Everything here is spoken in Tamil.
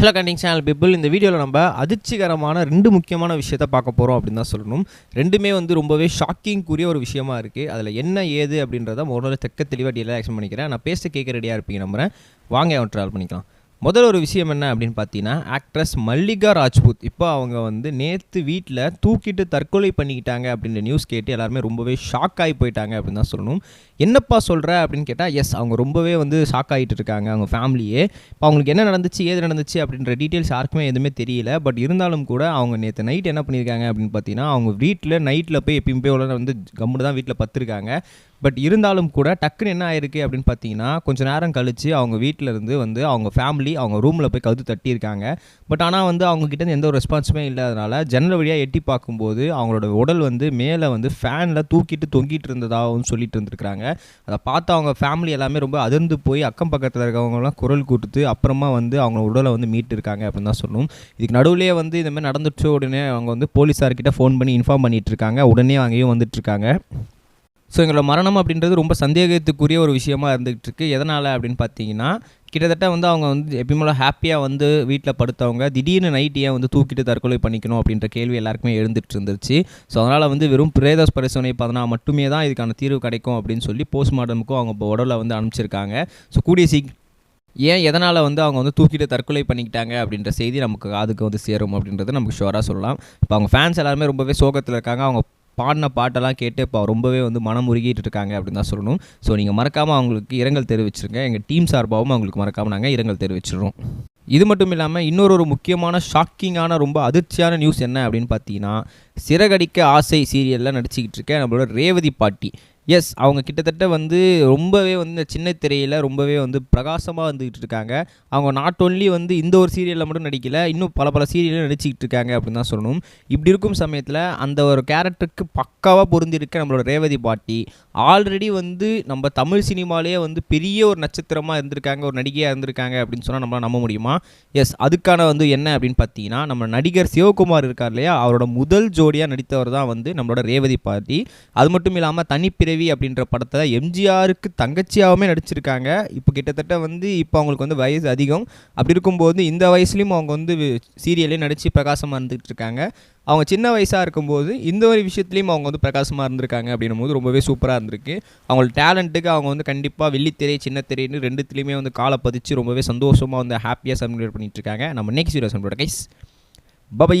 ஹலோ கண்டிங் சேனல் பிபிள் இந்த வீடியோவில் நம்ம அதிர்ச்சிகரமான ரெண்டு முக்கியமான விஷயத்த பார்க்க போகிறோம் அப்படின்னு தான் சொல்லணும். ரெண்டுமே வந்து ரொம்பவே ஷாக்கிங்க்குரிய ஒரு விஷயமா இருக்குது அதில் என்ன ஏது அப்படின்றத முதல்ல தெக்க தெளிவாக டீலாக எக்ஸ்பிளைன் பண்ணிக்கிறேன். நான் பேச கேட்க ரெடியாக இருப்பீங்க நம்புறேன். வாங்க அவன் ட்ராவல் பண்ணிக்கலாம். முதல் ஒரு விஷயம் என்ன அப்படின்னு பார்த்தீங்கன்னா ஆக்ட்ரஸ் மல்லிகா ராஜ்புத். இப்போ அவங்க வந்து நேற்று வீட்டில் தூக்கிட்டு தற்கொலை பண்ணிக்கிட்டாங்க அப்படின்ற நியூஸ் கேட்டு எல்லாருமே ரொம்பவே ஷாக் ஆகி போயிட்டாங்க அப்படின்னு தான் சொல்லணும். என்னப்பா சொல்கிற அப்படின்னு கேட்டால் எஸ் அவங்க ரொம்பவே வந்து ஷாக் ஆகிட்டு இருக்காங்க அவங்க ஃபேமிலியே இப்போ அவங்களுக்கு என்ன நடந்துச்சு ஏது நடந்துச்சு அப்படின்ற டீட்டெயில்ஸ் யாருக்குமே எதுவுமே தெரியல. பட் இருந்தாலும் கூட அவங்க நேற்று நைட் என்ன பண்ணியிருக்காங்க அப்படின்னு பார்த்தீங்கன்னா அவங்க வீட்டில் நைட்டில் போய் எப்பயும் போய் உள்ள வந்து கம்முன்னு தான் வீட்டில் பத்துருக்காங்க பட் இருந்தாலும் கூட டக்குன்னு என்ன ஆயிருக்கு அப்படின்னு பார்த்தீங்கன்னா கொஞ்சம் நேரம் கழித்து அவங்க வீட்டில் இருந்து வந்து அவங்க ஃபேமிலி அவங்க ரூமில் போய் கழுத்து தட்டியிருக்காங்க. பட் ஆனால் வந்து அவங்கக்கிட்ட எந்த ஒரு ரெஸ்பான்ஸுமே இல்லாதனால ஜன்னல் வழியாக எட்டி பார்க்கும்போது அவங்களோட உடல் வந்து மேலே வந்து ஃபேனில் தூக்கிட்டு தொங்கிட்டு இருந்ததாகவும் சொல்லிட்டு இருந்திருக்கிறாங்க. அதை பார்த்து அவங்க ஃபேமிலி எல்லாமே ரொம்ப அதிர்ந்து போய் அக்கம் பக்கத்தில் இருக்கவங்கலாம் குரல் கொடுத்து அப்புறமா வந்து அவங்க உடலை வந்து மீட்டிருக்காங்க அப்படின்னு தான் சொல்லணும் இதுக்கு நடுவுலேயே வந்து இந்த மாதிரி நடந்துச்சு உடனே அவங்க வந்து போலீஸார்கிட்ட ஃபோன் பண்ணி இன்ஃபார்ம் பண்ணிகிட்ருக்காங்க உடனே அங்கேயும் வந்துட்டுருக்காங்க ஸோ எங்களோட மரணம் அப்படின்றது ரொம்ப சந்தேகத்துக்குரிய ஒரு விஷயமா இருந்துகிட்டு இருக்கு எதனால் அப்படின்னு பார்த்தீங்கன்னா கிட்டத்தட்ட வந்து அவங்க வந்து எப்பயுமே ஹாப்பியாக வந்து வீட்டில் படுத்தவங்க திடீர்னு நைட் ஏன் வந்து தூக்கிட்டு தற்கொலை பண்ணிக்கணும் அப்படின்ற கேள்வி எல்லாருக்குமே எழுந்துட்டு இருந்துச்சு ஸோ அதனால் வந்து வெறும் பிரேத பரிசோதனை பார்த்தனா மட்டுமே தான் இதுக்கான தீர்வு கிடைக்கும் அப்படின்னு சொல்லி போஸ்ட்மார்ட்டமுக்கும் அவங்க இப்போ உடலை வந்து அனுப்பிச்சிருக்காங்க. ஸோ கூடிய சீக் ஏன் எதனால் வந்து அவங்க வந்து தூக்கிட்டு தற்கொலை பண்ணிக்கிட்டாங்க அப்படின்ற செய்தி நமக்கு அதுக்கு வந்து சேரும் அப்படின்றது நமக்கு ஷுவராக சொல்லலாம். இப்போ அவங்க ஃபேன்ஸ் எல்லாருமே ரொம்பவே சோகத்தில் இருக்காங்க. அவங்க பாடின பாட்டெல்லாம் கேட்டு இப்போ ரொம்பவே வந்து மனம் உருகிட்டு இருக்காங்க அப்படின்னு தான் சொல்லணும். ஸோ நீங்கள் மறக்காமல் அவங்களுக்கு இரங்கல் தெரிவிச்சிருங்க. எங்கள் டீம் சார்பாகவும் அவங்களுக்கு மறக்காமல் நாங்கள் இரங்கல் தெரிவிச்சிடுறோம். இது மட்டும் இல்லாமல் இன்னொரு ஒரு முக்கியமான ஷாக்கிங்கான ரொம்ப அதிர்ச்சியான நியூஸ் என்ன அப்படின்னு பார்த்தீங்கன்னா சிறகடிக்க ஆசை சீரியலில் நடிச்சிக்கிட்டு இருக்க நம்மளோட ரேவதி பாட்டி. எஸ் அவங்க கிட்டத்தட்ட வந்து ரொம்பவே வந்து இந்த சின்ன திரையில் ரொம்பவே வந்து பிரகாசமாக வந்துக்கிட்டு இருக்காங்க அவங்க நாட் ஒன்லி வந்து இந்த ஒரு சீரியலில் மட்டும் நடிக்கல இன்னும் பல பல சீரியலும் நடிச்சுக்கிட்டு இருக்காங்க அப்படின்னு தான் சொல்லணும். இப்படி இருக்கும் சமயத்தில் அந்த ஒரு கேரக்டருக்கு பக்காவாக பொருந்திருக்க நம்மளோட ரேவதி பாட்டி ஆல்ரெடி வந்து நம்ம தமிழ் சினிமாலேயே வந்து பெரிய ஒரு நட்சத்திரமாக இருந்திருக்காங்க ஒரு நடிகையாக இருந்திருக்காங்க அப்படின்னு சொன்னால் நம்மளால் நம்ப முடியுமா? எஸ் அதுக்கான வந்து என்ன அப்படின்னு பார்த்தீங்கன்னா நம்ம நடிகர் சிவகுமார் இருக்கார் இல்லையா? அவரோட முதல் ஜோடியாக நடித்தவர் தான் வந்து நம்மளோட ரேவதி பாட்டி. அது மட்டும் இல்லாமல் தனிப்பிறவி அப்படின்ற படத்தை எம்ஜிஆருக்கு தங்கச்சியாகவுமே நடிச்சிருக்காங்க. இப்போ கிட்டத்தட்ட வந்து இப்போ அவங்களுக்கு வந்து வயசு அதிகம். அப்படி இருக்கும்போது இந்த வயசுலேயும் அவங்க வந்து சீரியலே நடித்து பிரகாசமாக இருந்துகிட்டு இருக்காங்க அவங்க சின்ன வயசாக இருக்கும்போது இந்த ஒரு விஷயத்துலையும் அவங்க வந்து பிரகாசமாக இருந்திருக்காங்க அப்படின்னும் போது ரொம்பவே சூப்பராக இருந்திருக்கு. அவங்களோட டேலண்ட்டுக்கு அவங்க வந்து கண்டிப்பாக வெள்ளித்திரை சின்ன திரைன்னு ரெண்டுத்துலேயுமே வந்து காலை பதிச்சு ரொம்பவே சந்தோஷமாக வந்து ஹாப்பியாக செலிப்ரேட் பண்ணிட்டு இருக்காங்க நம்ம next video celebrate guys bye bye